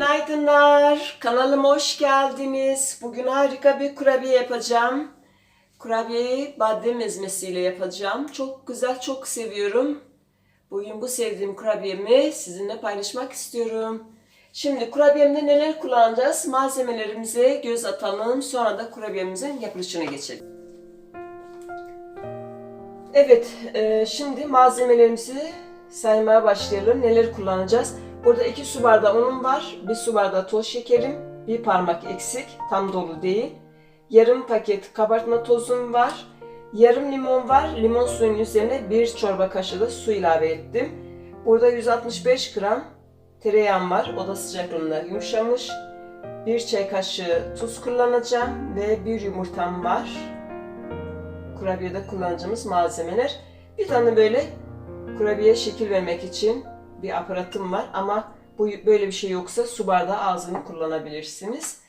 Günaydınlar. Kanalıma hoş geldiniz. Bugün harika bir kurabiye yapacağım. Kurabiyeyi badem ezmesiyle yapacağım. Çok güzel, çok seviyorum. Bugün bu sevdiğim kurabiyemi sizinle paylaşmak istiyorum. Şimdi kurabiyemde neler kullanacağız? Malzemelerimize göz atalım. Sonra da kurabiyemizin yapılışına geçelim. Evet, e, şimdi malzemelerimizi saymaya başlayalım. Neler kullanacağız? Burada 2 su bardağı unum var, 1 su bardağı toz şekerim, bir parmak eksik, tam dolu değil. Yarım paket kabartma tozum var, yarım limon var. Limon suyunun üzerine 1 çorba kaşığı da su ilave ettim. Burada 165 gram tereyağım var, oda sıcaklığında yumuşamış. 1 çay kaşığı tuz kullanacağım ve bir yumurtam var kurabiyede kullanacağımız malzemeler. Bir tane böyle kurabiye şekil vermek için bir aparatım var ama bu böyle bir şey yoksa su bardağı ağzını kullanabilirsiniz.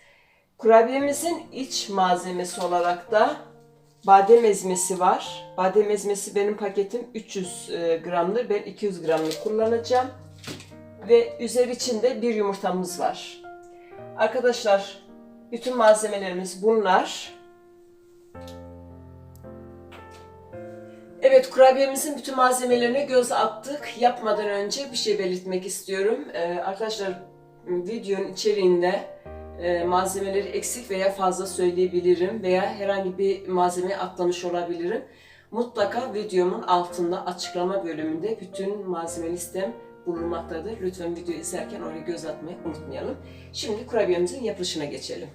Kurabiyemizin iç malzemesi olarak da badem ezmesi var. Badem ezmesi benim paketim 300 e, gramdır. Ben 200 gramlık kullanacağım. Ve üzeri içinde bir yumurtamız var. Arkadaşlar bütün malzemelerimiz bunlar. Evet, kurabiyemizin bütün malzemelerine göz attık. Yapmadan önce bir şey belirtmek istiyorum. Ee, arkadaşlar videonun içeriğinde e, malzemeleri eksik veya fazla söyleyebilirim veya herhangi bir malzeme atlamış olabilirim. Mutlaka videomun altında açıklama bölümünde bütün malzeme listem bulunmaktadır. Lütfen video izlerken oraya göz atmayı unutmayalım. Şimdi kurabiyemizin yapılışına geçelim.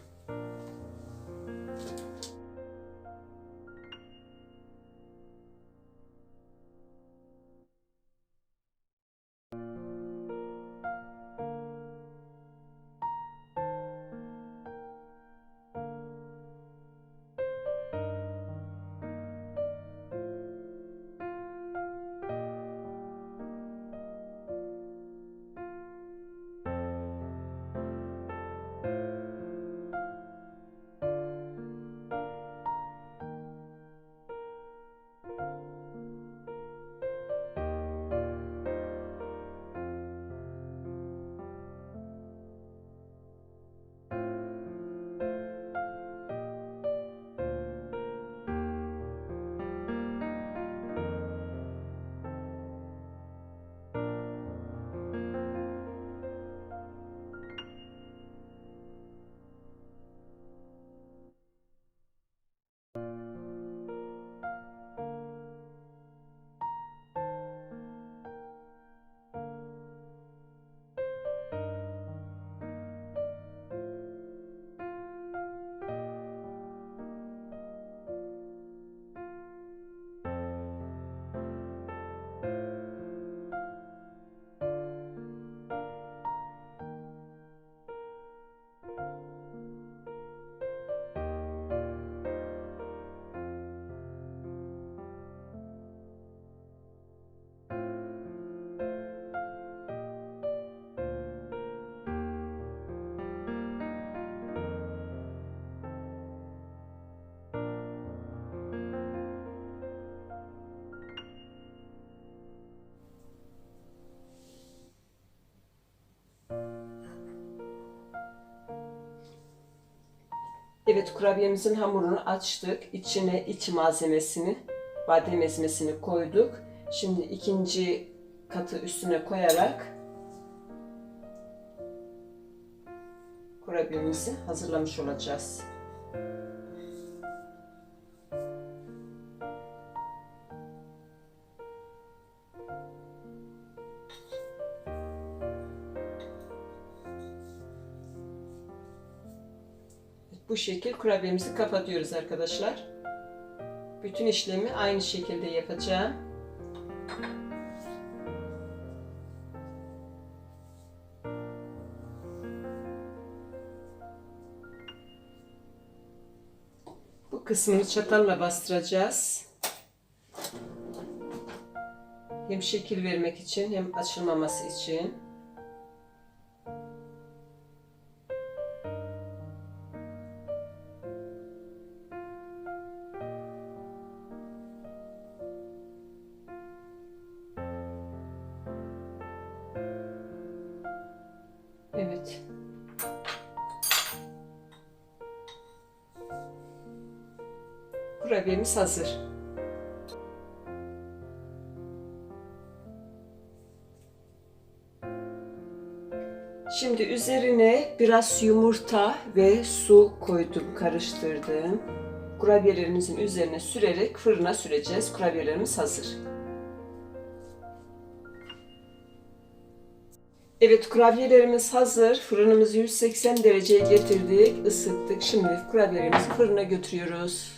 Evet kurabiyemizin hamurunu açtık. İçine iç malzemesini, badem ezmesini koyduk. Şimdi ikinci katı üstüne koyarak kurabiyemizi hazırlamış olacağız. Şekil kurabiyemizi kapatıyoruz arkadaşlar. Bütün işlemi aynı şekilde yapacağım. Bu kısmını çatalla bastıracağız. Hem şekil vermek için hem açılmaması için. Evet. Kurabiyemiz hazır. Şimdi üzerine biraz yumurta ve su koydum, karıştırdım. Kurabiyelerimizin üzerine sürerek fırına süreceğiz. Kurabiyelerimiz hazır. Evet kurabiyelerimiz hazır. Fırınımızı 180 dereceye getirdik, ısıttık. Şimdi kurabiyelerimizi fırına götürüyoruz.